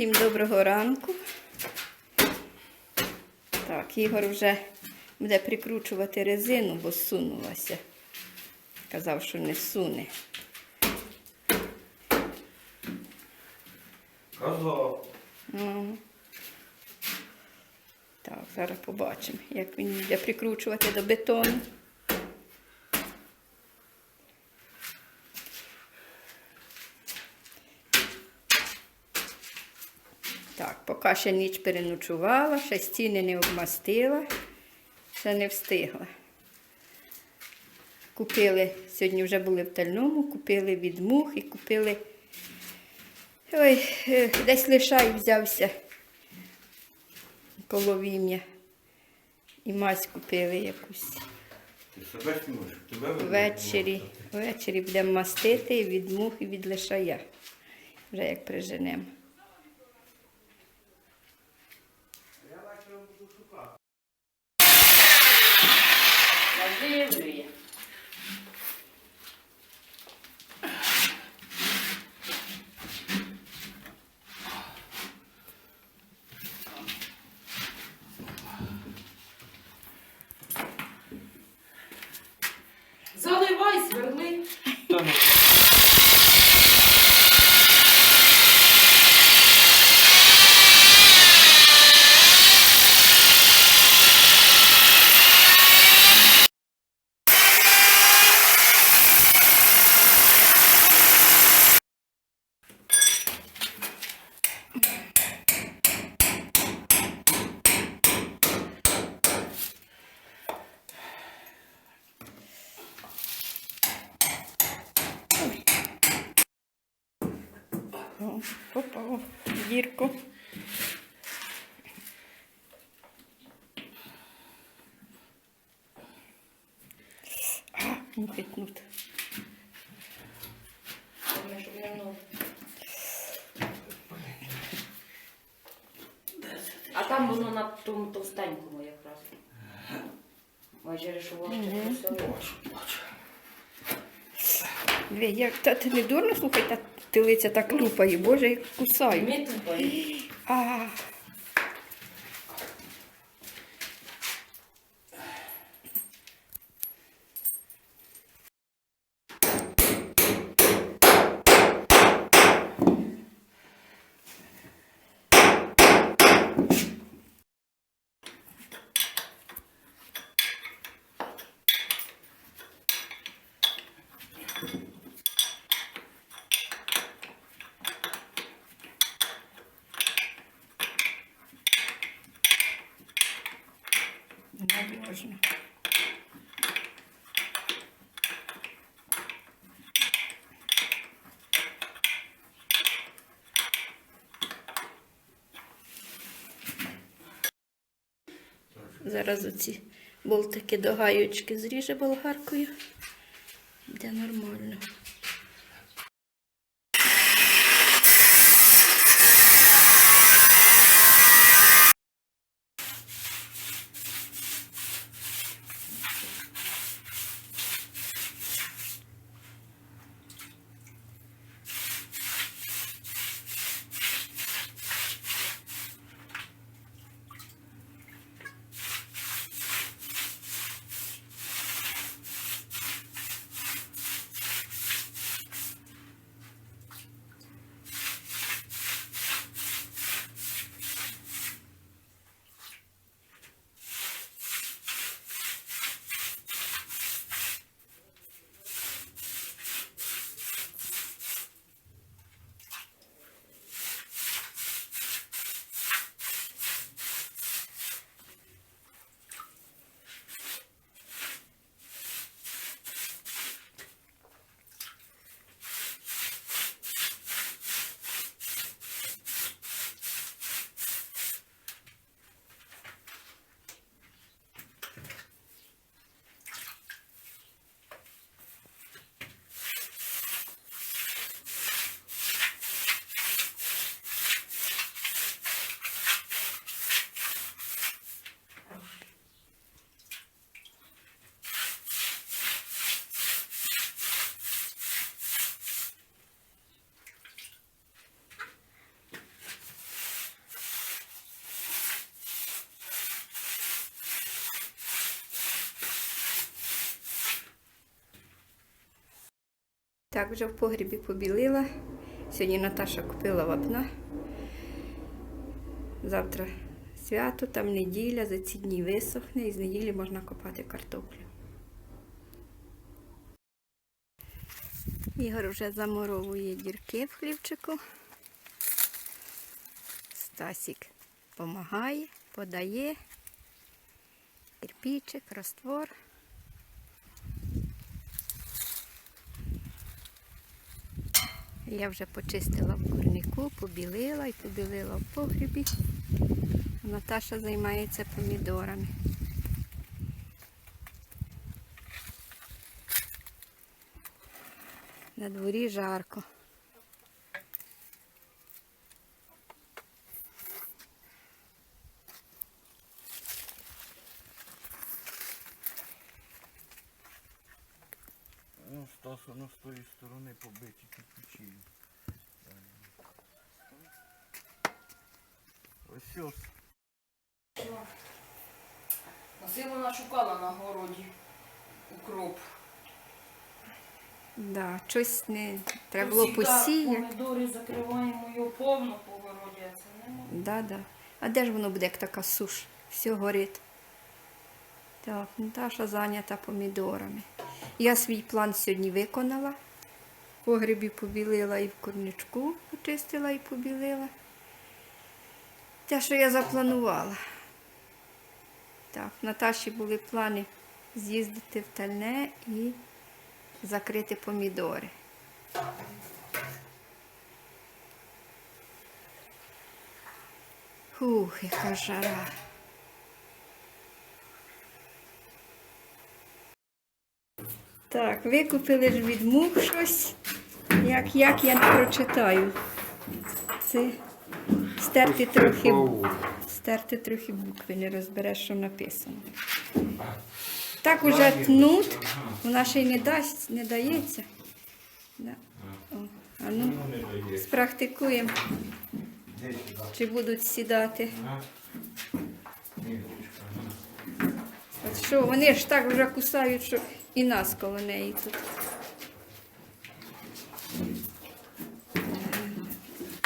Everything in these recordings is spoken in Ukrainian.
Всім доброго ранку. Так, Ігор вже буде прикручувати резину, бо сунулася. Казав, що не суне. Казав. Ну. Так, зараз побачимо, як він буде прикручувати до бетону. Так, поки ще ніч переночувала, ще стіни не обмастила, ще не встигла. Купили, сьогодні вже були в тальному, купили від мух і купили. Ой, е, десь лишай взявся половім'я. І мазь купили якусь. Ввечері, ввечері будемо мастити від мух і від лишая. Вже як приженемо. Надивлює. Заливай, сверли. Та ну, О, в дірку. А, мухи тнуть. А там воно на тому товстенькому якраз. Майже. Дві, як та ти не дурно, слухай, та тилиця так лупає, боже, як кусаю. Ми тупаємо. А. Зараз оці болтики до гаючки зріже болгаркою. Буде нормально. Так, вже в погрібі побілила. Сьогодні Наташа купила вапна. Завтра свято, там неділя, за ці дні висохне і з неділі можна копати картоплю. Ігор вже замуровує дірки в хлівчику. Стасік допомагає, подає. Кирпичик, раствор. Я вже почистила в курнику, побілила і побілила в погрібі. Наташа займається помідорами. На дворі жарко. Ну, Стас, воно з тої сторони побиті кирпичі. Ось ось. Насилу вона шукала на городі укроп. Да, щось не треба було посіяти. Помідори закриваємо його повно по городі, а це не Да, да. А де ж воно буде, як така суш? Все горить. Так, Наташа зайнята помідорами. Я свій план сьогодні виконала. В погребі побілила і в корничку почистила і побілила. Те, що я запланувала. Так, в Наташі були плани з'їздити в Тальне і закрити помідори. Фух, яка жара. Так, викупили ж від мух щось. Як, як я не прочитаю. Це стерти трохи, стерти трохи букви, не розбереш, що написано. Так уже тнуть, вона ще й не дасть, не дається. Да. О, а ну, Ну, спрактикуємо, чи будуть сідати. От що, вони ж так вже кусають, що і нас коло неї тут.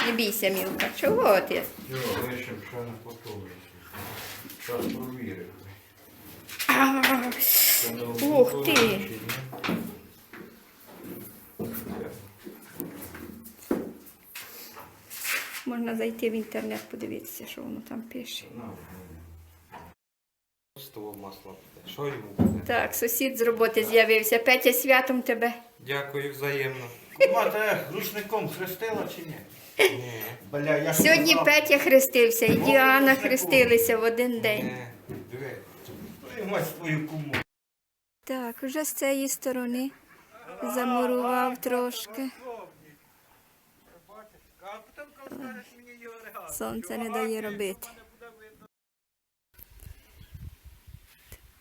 Не бійся, Мілка, чого ти? Йо, лишим ще не готовий. Зараз провірив. Ух ти! Можна зайти в інтернет, подивитися, що воно там пише. Того масла. Що йому буде? Так, сусід з роботи з'явився. Петя святом тебе. Дякую взаємно. Кума, ти рушником хрестила чи ні? Ні. Бля, я ж Сьогодні казав. Петя хрестився, і Діана хрестилися в один день. Ні. Диви. Твою мать твою куму. Так, вже з цієї сторони замурував трошки. Сонце не дає робити.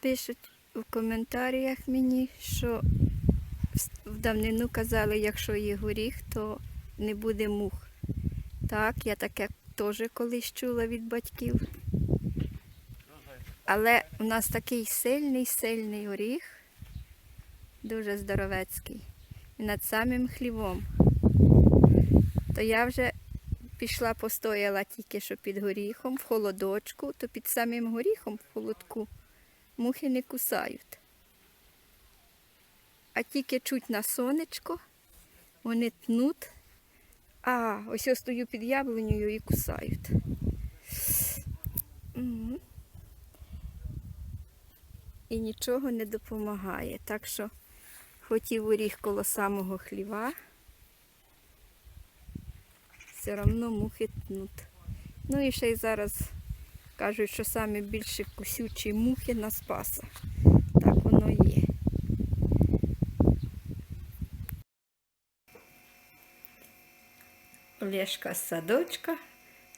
Пишуть у коментарях мені, що в- давнину казали, якщо є горіх, то не буде мух. Так, я таке теж колись чула від батьків. Але у нас такий сильний, сильний горіх, дуже здоровецький, і над самим хлівом. То я вже пішла, постояла тільки що під горіхом, в холодочку, то під самим горіхом в холодку мухи не кусають. А тільки чуть на сонечко, вони тнуть, а ось я стою під яблунею і кусають. І нічого не допомагає. Так що хотів горіх коло самого хліва, все одно мухи тнуть. Ну і ще й зараз кажуть, що саме більше кусючі мухи на спаса. Так воно є. Олешка з садочка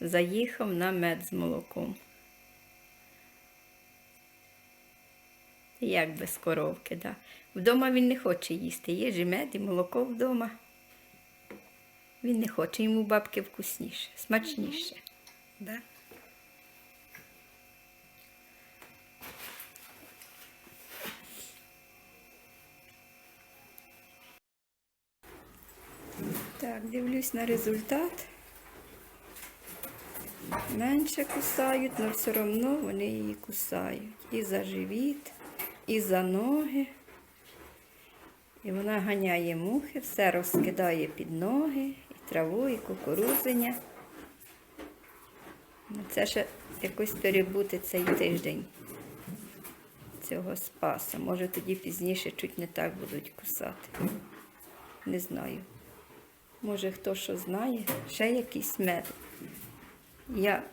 заїхав на мед з молоком. Як без коровки, да. Вдома він не хоче їсти. Є ж і мед, і молоко вдома. Він не хоче, йому бабки вкусніше, смачніше. Да? Так, дивлюсь на результат. Менше кусають, але все одно вони її кусають. І за живіт, і за ноги. І вона ганяє мухи, все розкидає під ноги, і траву, і кукурузиня. Ну, Це ще якось перебути цей тиждень цього спаса. Може тоді пізніше чуть не так будуть кусати. Не знаю. Може хто що знає, ще якийсь мед. Я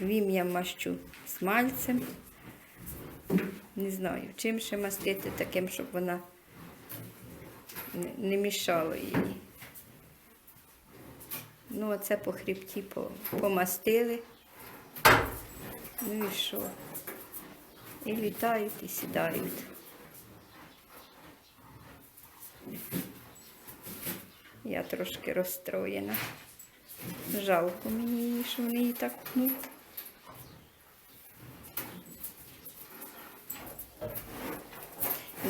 вім'я мащу смальцем. Не знаю, чим ще мастити таким, щоб вона не, мішала їй. Ну, оце по хребті помастили. Ну і що? І літають, і сідають. Я трошки розстроєна. Жалко мені її, що вони її так пнуть.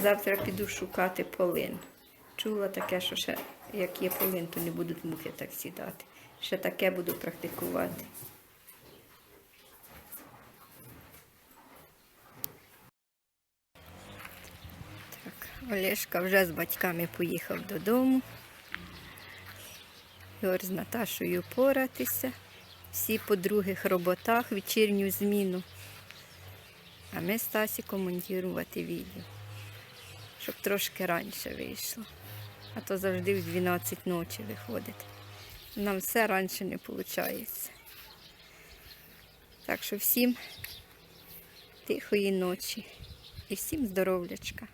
Завтра піду шукати полин. Чула таке, що ще як є полин, то не будуть мухи так сідати. Ще таке буду практикувати. Так, Олешка вже з батьками поїхав додому. Ігор з Наташою поратися. Всі по других роботах вечірню зміну. А ми з Тасіком монтувати відео, щоб трошки раніше вийшло. А то завжди в 12 ночі виходить. Нам все раніше не виходить. Так що всім тихої ночі і всім здоров'ячка.